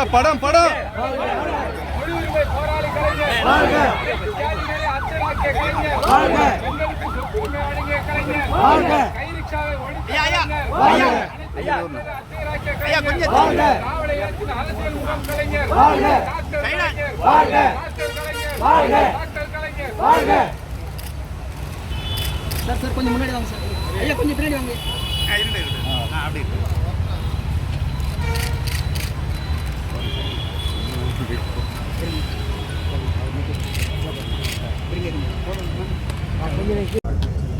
ஐயா படம் படம் சார் சார் கொஞ்சம் முன்னாடி வாங்க சார் ஐயா கொஞ்சம் பின்னாடி வாங்க இருங்க. ஆ, அப்படி இருக்கு.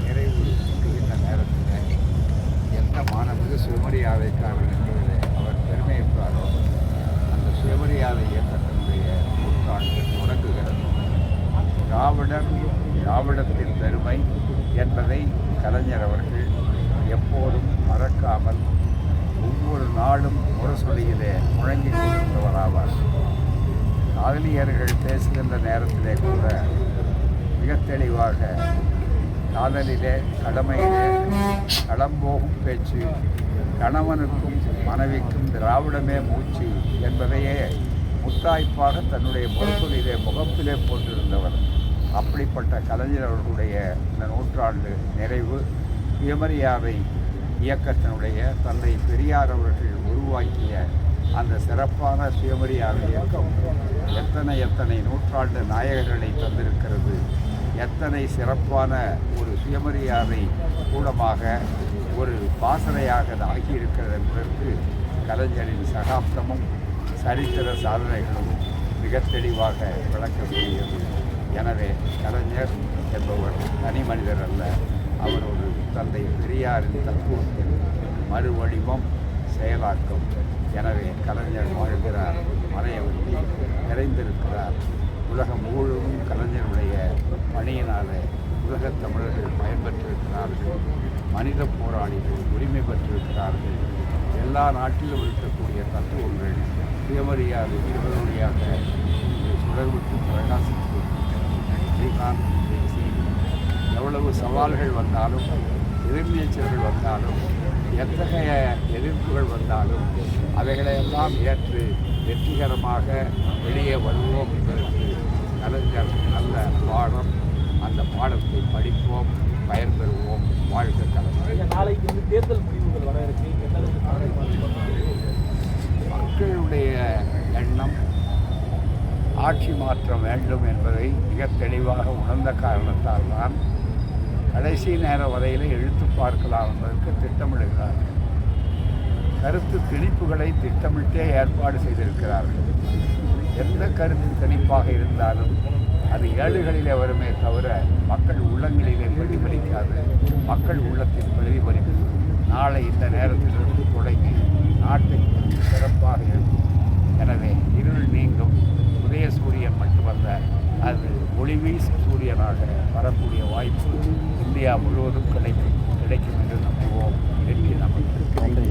நிறைவு இந்த நேரத்தில் எந்த மாணவருக்கு சுயமரியாதைக்காரர் என்பதில் அவர் பெருமையுற்றாரோ அந்த சுயமரியாதை இயக்கத்தினுடைய நூற்றாண்டு தொடங்குகிறது திராவிடர் திராவிடத்தின் பெருமை என்பதை கலைஞர் அவர்கள் எப்போதும் மறக்காமல் ஒவ்வொரு நாளும் முரசொலியிலே முழங்கிக் கொண்டிருந்தவராவார். காதலியர்கள் பேசுகின்ற நேரத்திலே கூட மிக தெளிவாக காதலிலே கடமையிலே களம்போகும் பேச்சு கணவனுக்கும் மனைவிக்கும் திராவிடமே மூச்சு என்பதையே முத்தாய்ப்பாக தன்னுடைய முரசொலியிலே முகப்பிலே போட்டிருந்தவர். அப்படிப்பட்ட கலைஞர் அவர்களுடைய இந்த நூற்றாண்டு நிறைவு சுயமரியாதை இயக்கத்தினுடைய தந்தை பெரியார் அவர்கள் உருவாக்கிய அந்த சிறப்பான சுயமரியாதை இயக்கம் எத்தனை எத்தனை நூற்றாண்டு நாயகர்களை தந்திருக்கிறது. எத்தனை சிறப்பான ஒரு சுயமரியாதை கூடமாக ஒரு பாசனையாக அது ஆகியிருக்கிறது என்பதற்கு கலைஞரின் சகாப்தமும் சரித்திர சாதனைகளும் மிக தெளிவாக விளக்கக்கூடியது. எனவே கலைஞர் என்பவர் தனி மனிதர் அல்ல. தந்தை பெரியாரின் தத்துவத்தின் மறுவடிவம் செயலாக்கம் எனவே கலைஞர் வாழ்கிறார் மறையவற்றி நிறைந்திருக்கிறார். உலகம் முழுவதும் கலைஞருடைய பணியினால் உலகத் தமிழர்கள் பயன்பெற்றிருக்கிறார்கள். மனித போராளிகள் உரிமை பெற்றிருக்கிறார்கள். எல்லா நாட்டிலும் இருக்கக்கூடிய தத்துவங்கள் சுயமரியாதை இருவருடையாக இங்கு சுடர்விட்டு பிரகாசித்து ஸ்ரீகாந்த் எவ்வளவு சவால்கள் வந்தாலும் எதிர்நீச்சல்கள் வந்தாலும் எத்தகைய எதிர்ப்புகள் வந்தாலும் அவைகளையெல்லாம் ஏற்று வெற்றிகரமாக வெளியே வருவோம் என்பதற்கு கலைஞர் நல்ல பாடம் அந்த பாடத்தை படிப்போம் பயன்பெறுவோம் வாழ்க கலைஞர். நாளைக்கு வந்து தேர்தல் முடிவுகள் வர மக்களுடைய எண்ணம் ஆட்சி மாற்றம் வேண்டும் என்பதை மிக தெளிவாக உணர்ந்த காரணத்தால் தான் கடைசி நேர வரையில் எழுத்து பார்க்கலாம் என்பதற்கு திட்டமிடுகிறார்கள் கருத்து திணிப்புகளை திட்டமிட்டே ஏற்பாடு செய்திருக்கிறார்கள். எந்த கருத்து திணிப்பாக இருந்தாலும் அது ஏடுகளிலே வருமே தவிர மக்கள் உள்ளங்களிலே பிரதிபலிக்காது. மக்கள் உள்ளத்தில் பிரதிபலிக்கும் நாளை இந்த நேரத்திலிருந்து தொடங்கி நாட்டை சிறப்பாக வரக்கூடிய வாய்ப்பு இந்தியா முழுவதும் கிடைக்கும் கிடைக்கும் என்று நம்புவோம். வெற்றி நமக்கு நன்றி